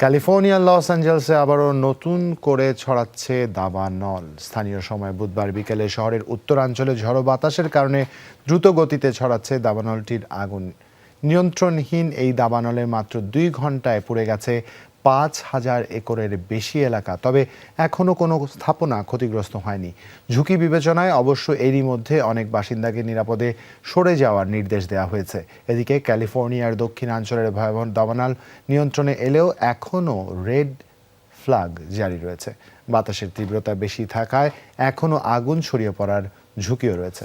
ক্যালিফোর্নিয়ার লস অ্যাঞ্জেলসে আবারও নতুন করে ছড়াচ্ছে দাবানল স্থানীয় সময় বুধবার বিকেলে শহরের উত্তরাঞ্চলে ঝড়ো বাতাসের কারণে দ্রুত গতিতে ছড়াচ্ছে দাবানলটির আগুন। নিয়ন্ত্রণহীন এই দাবানলে মাত্র দুই ঘন্টায় পুড়ে গেছে পাঁচ হাজার একরের বেশি এলাকা, তবে এখনও কোনো স্থাপনা ক্ষতিগ্রস্ত হয়নি। ঝুঁকি বিবেচনায় অবশ্য এরই মধ্যে অনেক বাসিন্দাকে নিরাপদে সরে যাওয়ার নির্দেশ দেওয়া হয়েছে। এদিকে ক্যালিফোর্নিয়ার দক্ষিণাঞ্চলের ভয়াবহ দাবানল নিয়ন্ত্রণে এলেও এখনও রেড ফ্ল্যাগ জারি রয়েছে। বাতাসের তীব্রতা বেশি থাকায় এখনও আগুন ছড়িয়ে পড়ার ঝুঁকিও রয়েছে।